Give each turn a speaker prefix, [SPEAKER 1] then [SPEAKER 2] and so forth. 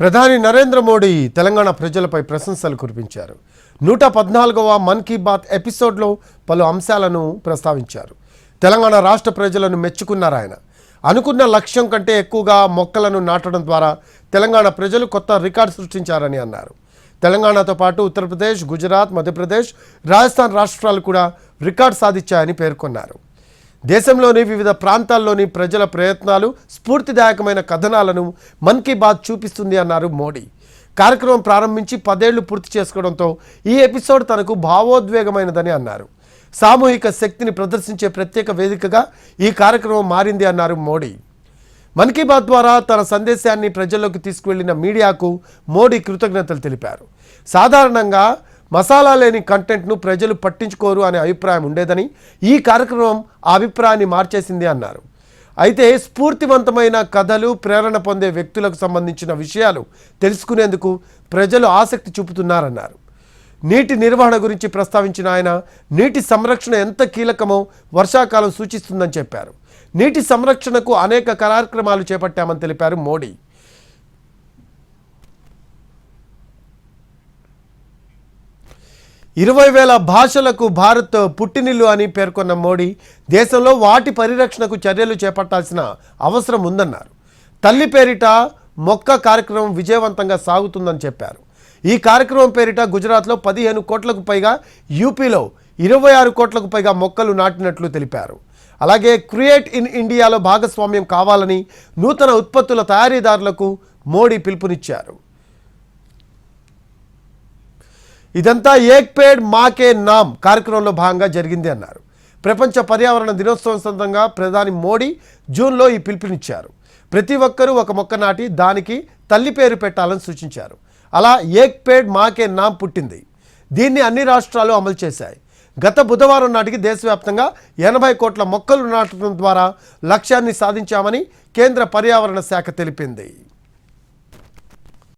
[SPEAKER 1] ప్రధాని నరేంద్ర మోడీ తెలంగాణ ప్రజలపై ప్రశంసలు కురిపించారు. నూట పద్నాలుగవ మన్ కీ బాత్ ఎపిసోడ్లో పలు అంశాలను ప్రస్తావించారు. తెలంగాణ రాష్ట్ర ప్రజలను మెచ్చుకున్నారు ఆయన. అనుకున్న లక్ష్యం కంటే ఎక్కువగా మొక్కలను నాటడం ద్వారా తెలంగాణ ప్రజలు కొత్త రికార్డు సృష్టించారని అన్నారు. తెలంగాణతో పాటు ఉత్తరప్రదేశ్ గుజరాత్ మధ్యప్రదేశ్ రాజస్థాన్ రాష్ట్రాలు కూడా రికార్డు సాధించాయని పేర్కొన్నారు. దేశంలోని వివిధ ప్రాంతాల్లోని ప్రజల ప్రయత్నాలు స్ఫూర్తిదాయకమైన కథనాలను మన్ కీ బాత్ చూపిస్తుంది అన్నారు మోడీ. కార్యక్రమం ప్రారంభించి పదేళ్ళు పూర్తి చేసుకోవడంతో ఈ ఎపిసోడ్ తనకు భావోద్వేగమైనదని అన్నారు. సామూహిక శక్తిని ప్రదర్శించే ప్రత్యేక వేదికగా ఈ కార్యక్రమం మారింది అన్నారు మోడీ. మన్ కీ బాత్ ద్వారా తన సందేశాన్ని ప్రజల్లోకి తీసుకువెళ్ళిన మీడియాకు మోడీ కృతజ్ఞతలు తెలిపారు. సాధారణంగా మసాలా లేని కంటెంట్ను ప్రజలు పట్టించుకోరు అనే అభిప్రాయం ఉండేదని ఈ కార్యక్రమం ఆ అభిప్రాయాన్ని మార్చేసింది అన్నారు. అయితే స్ఫూర్తివంతమైన కథలు ప్రేరణ పొందే వ్యక్తులకు సంబంధించిన విషయాలు తెలుసుకునేందుకు ప్రజలు ఆసక్తి చూపుతున్నారన్నారు. నీటి నిర్వహణ గురించి ప్రస్తావించిన ఆయన నీటి సంరక్షణ ఎంత కీలకమో వర్షాకాలం సూచిస్తుందని చెప్పారు. నీటి సంరక్షణకు అనేక కార్యక్రమాలు చేపట్టామని తెలిపారు మోడీ. ఇరవై వేల భాషలకు భారత్ పుట్టినిల్లు అని పేర్కొన్న మోడీ దేశంలో వాటి పరిరక్షణకు చర్యలు చేపట్టాల్సిన అవసరం ఉందన్నారు. తల్లి పేరిట మొక్క కార్యక్రమం విజయవంతంగా సాగుతుందని చెప్పారు. ఈ కార్యక్రమం పేరిట గుజరాత్లో పదిహేను కోట్లకు పైగా యూపీలో ఇరవై ఆరు కోట్లకు పైగా మొక్కలు నాటినట్లు తెలిపారు. అలాగే క్రియేట్ ఇన్ ఇండియాలో భాగస్వామ్యం కావాలని నూతన ఉత్పత్తుల తయారీదారులకు మోడీ పిలుపునిచ్చారు. ఇదంతా ఏక్ పేడ్ మాకే నామ్ కార్యక్రమంలో భాగంగా జరిగింది అన్నారు. ప్రపంచ పర్యావరణ దినోత్సవం సందర్భంగా ప్రధాని మోడీ జూన్లో ఈ పిలుపునిచ్చారు. ప్రతి ఒక్కరూ ఒక మొక్క నాటి దానికి తల్లి పేరు పెట్టాలని సూచించారు. అలా ఏక్ పేడ్ మాకే నామ్ పుట్టింది. దీన్ని అన్ని రాష్ట్రాలు అమలు చేశాయి. గత బుధవారం నాటికి దేశవ్యాప్తంగా ఎనభై కోట్ల మొక్కలు నాటడం ద్వారా లక్ష్యాన్ని సాధించామని కేంద్ర పర్యావరణ శాఖ తెలిపింది.